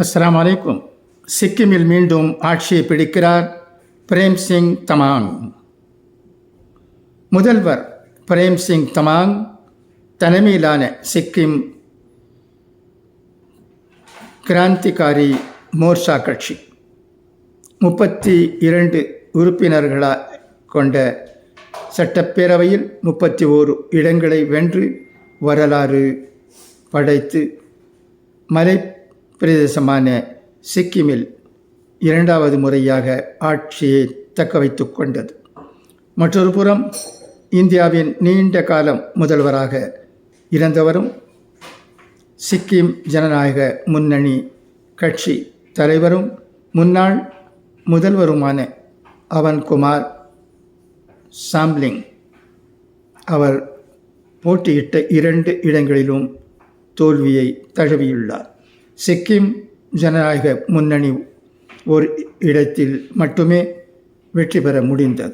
அஸ்லாம் வலைக்கும் சிக்கிமில் மீண்டும் ஆட்சியை பிடிக்கிறார் பிரேம் சிங் தமாங். முதல்வர் பிரேம் சிங் தமாங் தலைமையிலான சிக்கிம் கிராந்திகாரி மோர்ச்சா கட்சி. முப்பத்தி இரண்டு உறுப்பினர்களாக கொண்ட சட்டப்பேரவையில் முப்பத்தி ஓரு இடங்களை வென்று வரலாறு படைத்து மலை பிரதேசமான சிக்கிமில் இரண்டாவது முறையாக ஆட்சியை தக்க வைத்து கொண்டது. மற்றொரு புறம் இந்தியாவின் நீண்ட காலம் முதல்வராக இருந்தவரும் சிக்கிம் ஜனநாயக முன்னணி கட்சி தலைவரும் முன்னாள் முதல்வருமான அவன்குமார் சாம்லிங். அவர் போட்டியிட்ட இரண்டு இடங்களிலும் தோல்வியை தழுவியுள்ளார். சிக்கிம் ஜனநாயக முன்னணி ஒரு இடத்தில் மட்டுமே வெற்றி பெற முடிந்தது.